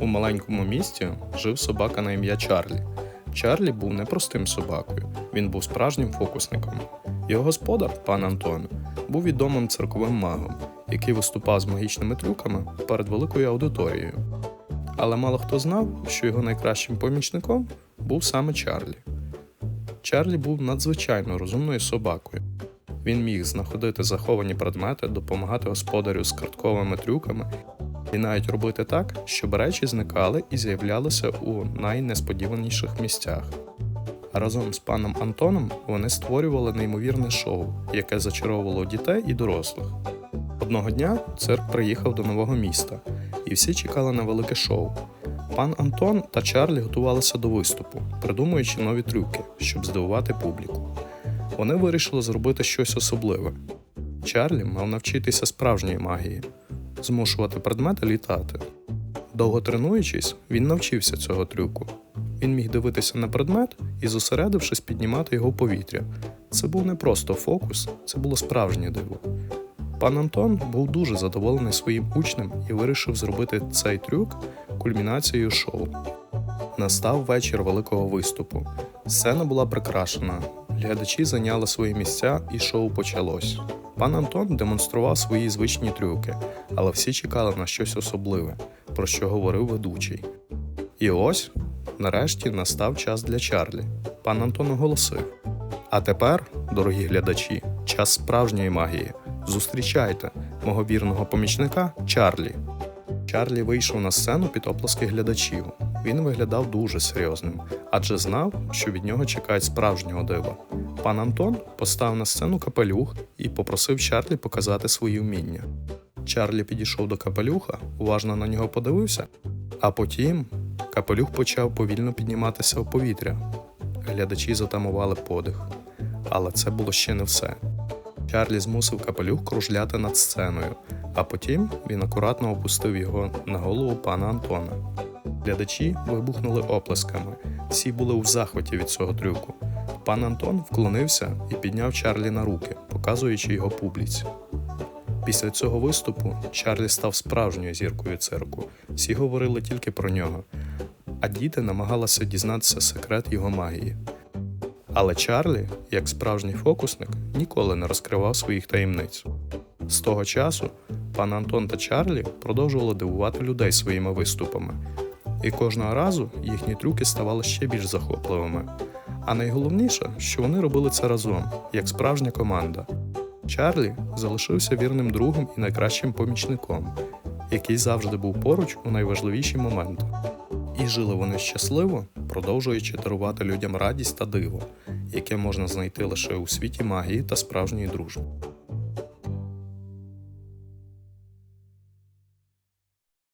У маленькому місті жив собака на ім'я Чарлі. Чарлі був не простим собакою, він був справжнім фокусником. Його господар, пан Антон, був відомим цирковим магом, який виступав з магічними трюками перед великою аудиторією. Але мало хто знав, що його найкращим помічником був саме Чарлі. Чарлі був надзвичайно розумною собакою. Він міг знаходити заховані предмети, допомагати господарю з картковими трюками і навіть робити так, щоб речі зникали і з'являлися у найнесподіваніших місцях. Разом з паном Антоном вони створювали неймовірне шоу, яке зачаровувало дітей і дорослих. Одного дня цирк приїхав до нового міста, і всі чекали на велике шоу. Пан Антон та Чарлі готувалися до виступу, придумуючи нові трюки, щоб здивувати публіку. Вони вирішили зробити щось особливе. Чарлі мав навчитися справжньої магії, змушувати предмети літати. Довго тренуючись, він навчився цього трюку. Він міг дивитися на предмет і, зосередившись, піднімати його в повітря. Це був не просто фокус, це було справжнє диво. Пан Антон був дуже задоволений своїм учнем і вирішив зробити цей трюк кульмінацією шоу. Настав вечір великого виступу. Сцена була прикрашена. Глядачі зайняли свої місця, і шоу почалось. Пан Антон демонстрував свої звичні трюки, але всі чекали на щось особливе, про що говорив ведучий. І ось, нарешті, настав час для Чарлі. Пан Антон оголосив: А тепер, дорогі глядачі, час справжньої магії. Зустрічайте мого вірного помічника Чарлі. Чарлі вийшов на сцену під оплески глядачів. Він виглядав дуже серйозним, адже знав, що від нього чекають справжнього дива. Пан Антон поставив на сцену капелюх і попросив Чарлі показати свої вміння. Чарлі підійшов до капелюха, уважно на нього подивився, а потім капелюх почав повільно підніматися в повітря. Глядачі затамували подих. Але це було ще не все. Чарлі змусив капелюх кружляти над сценою, а потім він акуратно опустив його на голову пана Антона. Глядачі вибухнули оплесками. Всі були у захваті від цього трюку. Пан Антон вклонився і підняв Чарлі на руки, показуючи його публіці. Після цього виступу Чарлі став справжньою зіркою цирку. Всі говорили тільки про нього, а діти намагалися дізнатися секрет його магії. Але Чарлі, як справжній фокусник, ніколи не розкривав своїх таємниць. З того часу пан Антон та Чарлі продовжували дивувати людей своїми виступами, і кожного разу їхні трюки ставали ще більш захопливими. А найголовніше, що вони робили це разом, як справжня команда. Чарлі залишився вірним другом і найкращим помічником, який завжди був поруч у найважливіші моменти. І жили вони щасливо, продовжуючи дарувати людям радість та диво, яке можна знайти лише у світі магії та справжньої дружби.